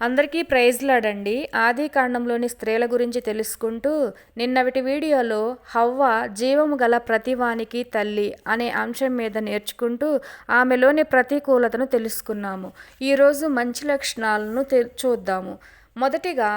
అందరికీ ప్రైజ్లాడండి. ఆది కాండంలోని స్త్రీల గురించి తెలుసుకుంటూ నిన్నవిటి వీడియోలో హవ్వ జీవము గల ప్రతివానికి తల్లి అనే అంశం మీద నేర్చుకుంటూ ఆమెలోని ప్రతికూలతను తెలుసుకున్నాము. ఈరోజు మంచి లక్షణాలను చూద్దాము. మొదటిగా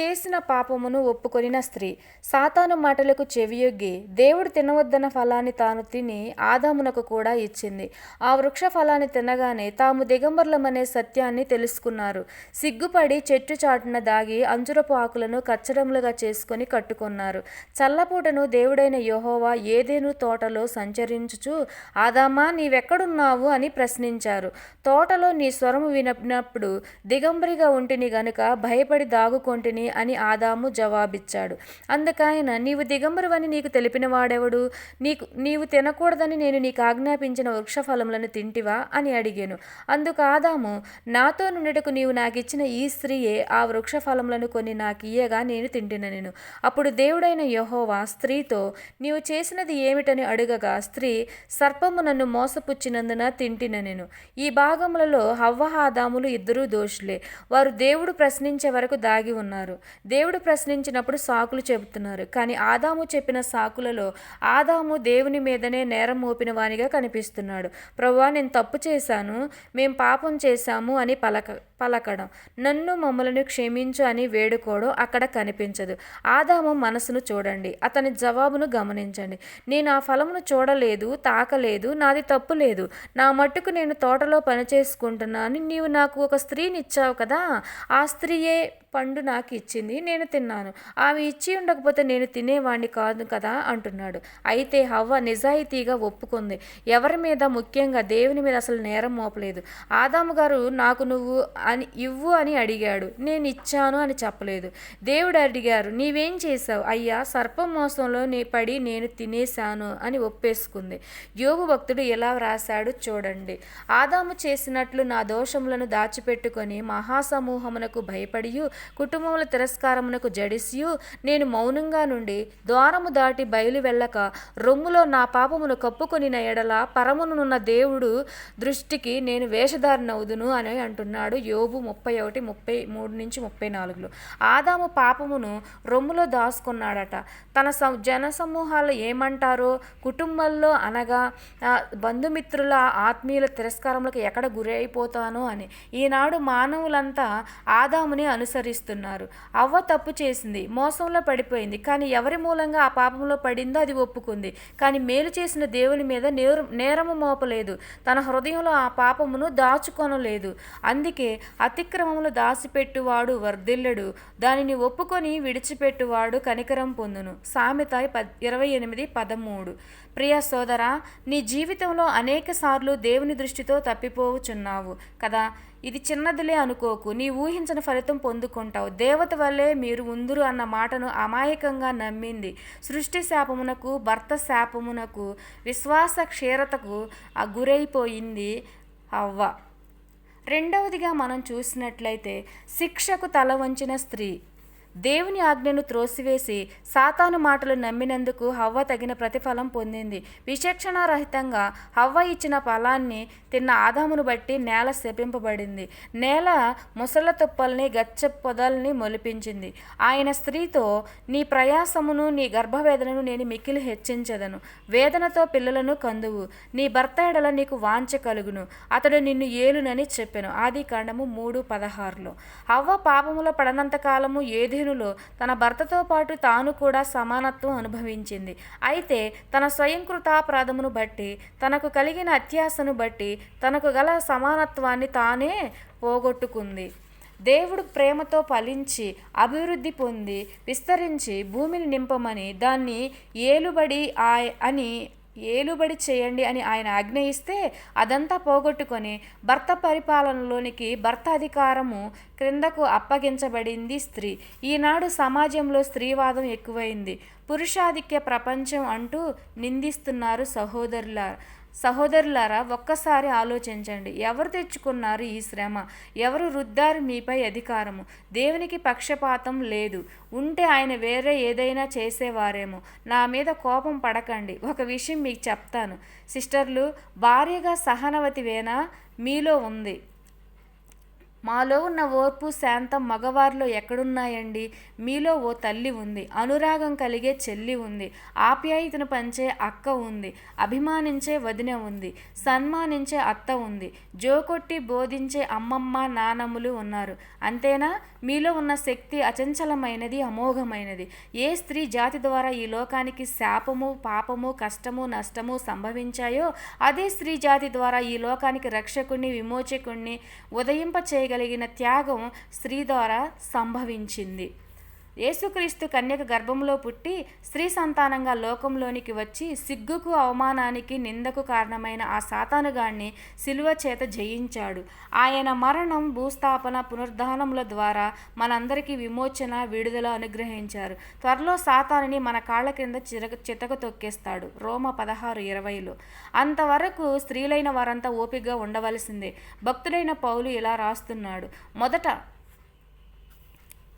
చేసిన పాపమును ఒప్పుకొనిన స్త్రీ. సాతాను మాటలకు చెవియొగ్గి దేవుడు తినవద్దన్న ఫలాన్ని తాను తిని ఆదామునకు కూడా ఇచ్చింది. ఆ వృక్ష ఫలాన్ని తినగానే తాము దిగంబరులమనే సత్యాన్ని తెలుసుకున్నారు. సిగ్గుపడి చెట్టు చాటున దాగి అంజురపు ఆకులను కచ్చడములుగా చేసుకొని కట్టుకున్నారు. చల్లపూటను దేవుడైన యెహోవా ఏదేను తోటలో సంచరించుచు ఆదామా నీవెక్కడున్నావు? అని ప్రశ్నించారు. తోటలో నీ స్వరము వినప్పుడు దిగంబరిగా ఉంటిని గనుక భయపడి దాగుకొంటిని అని ఆదాము జవాబిచ్చాడు. అందుకాయన నీవు దిగంబరువని నీకు తెలిపిన వాడెవడు నీకు నీవు తినకూడదని నేను నీకు ఆజ్ఞాపించిన వృక్ష ఫలములను తింటివా? అని అడిగాను. అందుకు ఆదాము నాతో నుండిటకు నీవు నాకిచ్చిన ఈ స్త్రీయే ఆ వృక్ష ఫలములను కొన్ని నాకు ఇయ్యగా నేను తింటిన నేను అప్పుడు దేవుడైన యహోవా స్త్రీతో నీవు చేసినది ఏమిటని అడుగగా స్త్రీ సర్పము నన్ను మోసపుచ్చినందున తింటిన నేను ఈ భాగములలో హవ్వ ఆదాములు ఇద్దరూ దోషులే. వారు దేవుడు ప్రశ్నించే వరకు దాగి ఉన్నారు. దేవుడు ప్రశ్నించినప్పుడు సాకులు చెబుతున్నారు. కానీ ఆదాము చెప్పిన సాకులలో ఆదాము దేవుని మీదనే నేరం మోపిన వానిగా కనిపిస్తున్నాడు. ప్రభువా నేను తప్పు చేశాను. మేము పాపం చేశాము అని పలక పలకడం. నన్ను మమ్మలను క్షమించు అని వేడుకోవడం అక్కడ కనిపించదు. ఆదాము మనసును చూడండి. అతని జవాబును గమనించండి. నేను ఆ ఫలమును చూడలేదు తాకలేదు నాది తప్పు లేదు. నా మట్టుకు నేను తోటలో పని చేసుకుంటున్నాను. నీవు నాకు ఒక స్త్రీని ఇచ్చావు కదా. ఆ స్త్రీయే పండు నాకు ఇచ్చింది నేను తిన్నాను. ఆమె ఇచ్చి ఉండకపోతే నేను తినేవాణ్ణి కాదు కదా అంటున్నాడు. అయితే హవ్వ నిజాయితీగా ఒప్పుకుంది. ఎవరి మీద? ముఖ్యంగా దేవుని మీద అసలు నేరం మోపలేదు. ఆదాము గారు నాకు నువ్వు అని ఇవ్వు అని అడిగాడు. నేను ఇచ్చాను అని చెప్పలేదు. దేవుడు అడిగారు నీవేం చేశావు? అయ్యా సర్పం మోసంలో నీ పడి నేను తినేశాను అని ఒప్పేసుకుంది. యోగు భక్తుడు ఎలా వ్రాశాడు చూడండి. ఆదాము చేసినట్లు నా దోషములను దాచిపెట్టుకొని మహాసమూహమునకు భయపడియు కుటుంబముల తిరస్కారమునకు జడిసియు. నేను మౌనంగా నుండి ద్వారము దాటి బయలు వెళ్ళక రొమ్ములో నా పాపమును కప్పుకొనిన ఎడల పరమునున్న దేవుడు దృష్టికి నేను వేషధారినవుదును అని అంటున్నాడు యోబు ముప్పై ఒకటి ముప్పై మూడు నుంచి ముప్పై నాలుగులో. ఆదాము పాపమును రొమ్ములో దాసుకున్నాడట. తన స జన సమూహాలు ఏమంటారో కుటుంబంలో అనగా బంధుమిత్రుల ఆత్మీయుల తిరస్కారములకు ఎక్కడ గురి అయిపోతానో అని. ఈనాడు మానవులంతా ఆదాముని అనుసరి అనుసరిస్తున్నారు అవ్వ తప్పు చేసింది మోసంలో పడిపోయింది. కానీ ఎవరి మూలంగా ఆ పాపంలో పడిందో అది ఒప్పుకుంది. కానీ మేలు చేసిన దేవుని మీద నేరు నేరము మోపలేదు. తన హృదయంలో ఆ పాపమును దాచుకొనలేదు. అందుకే అతిక్రమములు దాచిపెట్టువాడు వర్ధిల్లడు. దానిని ఒప్పుకొని విడిచిపెట్టువాడు కనికరం పొందును. సామెత పద్ ఇరవై ఎనిమిది పదమూడు. ప్రియ సోదర నీ జీవితంలో అనేక సార్లు దేవుని దృష్టితో తప్పిపోవుచున్నావు కదా. ఇది చిన్నదిలే అనుకోకు. నీ ఊహించిన ఫలితం పొందుకుంటావు. దేవత వల్లే మీరు ఉందురు అన్న మాటను అమాయకంగా నమ్మింది. సృష్టి శాపమునకు భర్త శాపమునకు విశ్వాస క్షీరతకు ఆ గురైపోయింది అవ్వ. రెండవదిగా మనం చూసినట్లయితే శిక్షకు తల వంచిన స్త్రీ. దేవుని ఆజ్ఞను త్రోసివేసి సాతాను మాటలు నమ్మినందుకు హవ్వ తగిన ప్రతిఫలం పొందింది. విచక్షణారహితంగా హవ్వ ఇచ్చిన ఫలాన్ని తిన్న ఆదామును బట్టి నేల శపింపబడింది. నేల ముసల తుప్పల్ని గచ్చ పొదల్ని మొలిపించింది. ఆయన స్త్రీతో నీ ప్రయాసమును నీ గర్భవేదనను నేను మిక్కిలి హెచ్చించదను. వేదనతో పిల్లలను కందువు. నీ భర్త ఎడల నీకు వాంఛ కలుగును. అతడు నిన్ను ఏలునని చెప్పాను. ఆది కాండము మూడు పదహారులో. హవ్వ పాపములో పడనంత కాలము ఏదేనులో తన భర్తతో పాటు తాను కూడా సమానత్వం అనుభవించింది. అయితే తన స్వయంకృతాపరాధమును బట్టి తనకు కలిగిన అత్యాసను బట్టి తనకు గల సమానత్వాన్ని తానే పోగొట్టుకుంది. దేవుడు ప్రేమతో ఫలించి అభివృద్ధి పొంది విస్తరించి భూమిని నింపమని దాన్ని ఏలుబడి ఆయ అని ఏలుబడి చేయండి అని ఆయన ఆజ్ఞ ఇస్తే అదంతా పోగొట్టుకొని భర్త పరిపాలనలోనికి భర్త అధికారము క్రిందకు అప్పగించబడింది స్త్రీ. ఈనాడు సమాజంలో స్త్రీవాదం ఎక్కువైంది. పురుషాధిక్య ప్రపంచం అంటూ నిందిస్తున్నారు సహోదరుల సహోదరులారా ఒక్కసారి ఆలోచించండి. ఎవరు తెచ్చుకున్నారు ఈ శ్రమ? ఎవరు రుద్దారు మీపై అధికారము? దేవునికి పక్షపాతం లేదు. ఉంటే ఆయన వేరే ఏదైనా చేసేవారేమో. నా మీద కోపం పడకండి. ఒక విషయం మీకు చెప్తాను. సిస్టర్లు భార్యగా సహనవతివేనా మీలో ఉంది. మాలో ఉన్న ఓర్పు శాంతం మగవారిలో ఎక్కడున్నాయండి? మీలో ఓ తల్లి ఉంది. అనురాగం కలిగే చెల్లి ఉంది. ఆప్యాయతను పంచే అక్క ఉంది. అభిమానించే వదిన ఉంది. సన్మానించే అత్త ఉంది. జోకొట్టి బోధించే అమ్మమ్మ నానమ్ములు ఉన్నారు. అంతేనా? మీలో ఉన్న శక్తి అచంచలమైనది అమోఘమైనది. ఏ స్త్రీ జాతి ద్వారా ఈ లోకానికి శాపము పాపము కష్టము నష్టము సంభవించాయో అదే స్త్రీ జాతి ద్వారా ఈ లోకానికి రక్షకుణ్ణి విమోచకుణ్ణి ఉదయింప చేయగలిగిన త్యాగం స్త్రీ ద్వారా సంభవించింది. యేసుక్రీస్తు కన్యక గర్భంలో పుట్టి స్త్రీ సంతానంగా లోకంలోనికి వచ్చి సిగ్గుకు అవమానానికి నిందకు కారణమైన ఆ సాతానుగాణ్ణి శిలువ చేత జయించాడు. ఆయన మరణం భూస్థాపన పునరుద్ధానముల ద్వారా మనందరికీ విమోచన విడుదల అనుగ్రహించారు. త్వరలో సాతానుని మన కాళ్ళ కింద చిరక చితక తొక్కేస్తాడు. రోమ పదహారు ఇరవైలో. అంతవరకు స్త్రీలైన వారంతా ఓపికగా ఉండవలసిందే. భక్తుడైన పౌలు ఇలా రాస్తున్నాడు. మొదట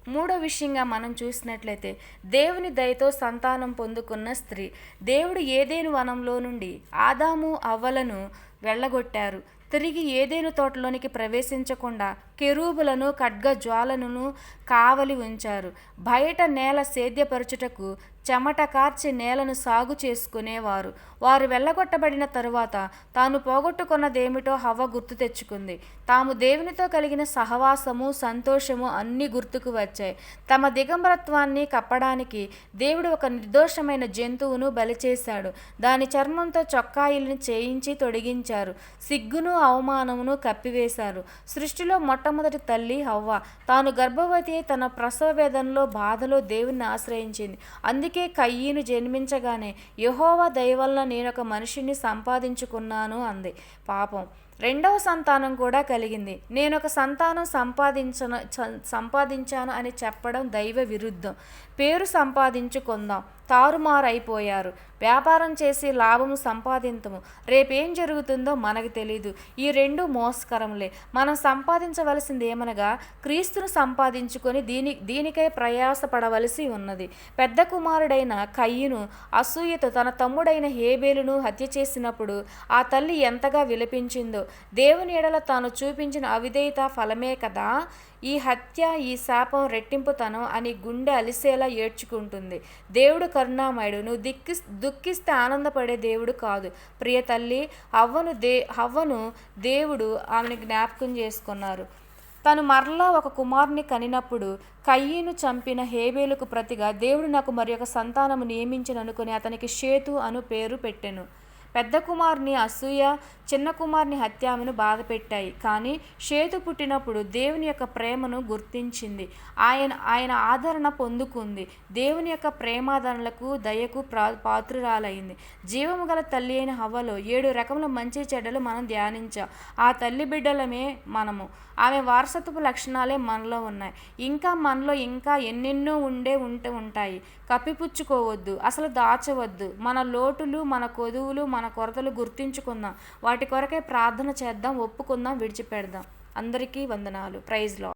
మూడో విషయంగా మనం చూసినట్లయితే దేవుని దయతో సంతానం పొందుకున్న స్త్రీ. దేవుడు ఏదేను వనంలో నుండి ఆదాము అవ్వలను వెళ్ళగొట్టారు. తిరిగి ఏదేను తోటలోనికి ప్రవేశించకుండా కెరూబులను ఖడ్గజ్వాలను కావలి ఉంచారు. బయట నేల సేద్యపరచుటకు చెమట కార్చి నేలను సాగు చేసుకునేవారు. వారు వెళ్ళగొట్టబడిన తరువాత తాను పోగొట్టుకున్నదేమిటో హవ్వ గుర్తు తెచ్చుకుంది. తాము దేవునితో కలిగిన సహవాసము సంతోషము అన్నీ గుర్తుకు వచ్చాయి. తమ దిగంబరత్వాన్ని కప్పడానికి దేవుడు ఒక నిర్దోషమైన జంతువును బలిచేశాడు. దాని చర్మంతో చొక్కాయిల్ని చేయించి తొడిగించారు. సిగ్గును అవమానమును కప్పివేశారు. సృష్టిలో మొట్టమొదటి తల్లి హవ్వ. తాను గర్భవతి తన ప్రసవ వేదనలో బాధలో దేవుణ్ణి ఆశ్రయించింది. అందుకే కయ్యను జన్మించగానే యహోవా దయవల్ల నేనొక నేను ఒక మనిషిని సంపాదించుకున్నాను అంది. పాపం. రెండవ సంతానం కూడా కలిగింది. నేను ఒక సంతానం సంపాదించను సంపాదించాను అని చెప్పడం దైవ విరుద్ధం. పేరు సంపాదించుకుందాం. తారుమారైపోయారు. వ్యాపారం చేసి లాభము సంపాదించము రేపేం జరుగుతుందో మనకు తెలియదు ఈ రెండు మోసకరంలే మనం సంపాదించవలసింది ఏమనగా క్రీస్తును సంపాదించుకొని దీని దీనికై ప్రయాసపడవలసి ఉన్నది. పెద్ద కుమారుడైన కయ్యను అసూయతో తన తమ్ముడైన హేబేలును హత్య చేసినప్పుడు ఆ తల్లి ఎంతగా విలపించిందో. దేవుని ఎడల తాను చూపించిన అవిధేయత ఫలమే కదా. ఈ హత్య ఈ శాపం రెట్టింపుతనం అని గుండె అలిసేలా ఏడ్చుకుంటుంది. దేవుడు కరుణామయుడు నువ్వు దిక్కి దుఃఖిస్తే ఆనందపడే దేవుడు కాదు. ప్రియ తల్లి హవ్వను దే హవ్వను దేవుడు ఆమెను జ్ఞాపకం చేసుకున్నారు. తను మరలా ఒక కుమారుని కనినప్పుడు కయ్యను చంపిన హేబేలుకు ప్రతిగా దేవుడు నాకు మరి ఒక సంతానము నియమించను అనుకుని అతనికి షేతు అను పేరు పెట్టెను. పెద్ద కుమారుని అసూయ చిన్న కుమారుని హత్యామను బాధపెట్టాయి. బాధ పెట్టాయి కానీ షేతు పుట్టినప్పుడు దేవుని యొక్క ప్రేమను గుర్తించింది. ఆయన ఆయన ఆదరణ పొందుకుంది. దేవుని యొక్క ప్రేమాదరణలకు దయకు ప్రా పాత్రురాలైంది. జీవము గల తల్లి అయిన హవ్వలో ఏడు రకముల మంచి చెడ్డలు మనం ధ్యానించాం ఆ తల్లి బిడ్డలమే మనము. ఆమె వారసత్వపు లక్షణాలే మనలో ఉన్నాయి. ఇంకా మనలో ఇంకా ఎన్నెన్నో ఉండే ఉంటే ఉంటాయి. కప్పిపుచ్చుకోవద్దు అసలు దాచవద్దు. మన లోటులు మన కొదువులు మన కొరతలు గుర్తించుకుందాం. వాటి కొరకే ప్రార్థన చేద్దాం ఒప్పుకుందాం విడిచిపెడదాం. అందరికీ వందనాలు. ప్రైజ్లో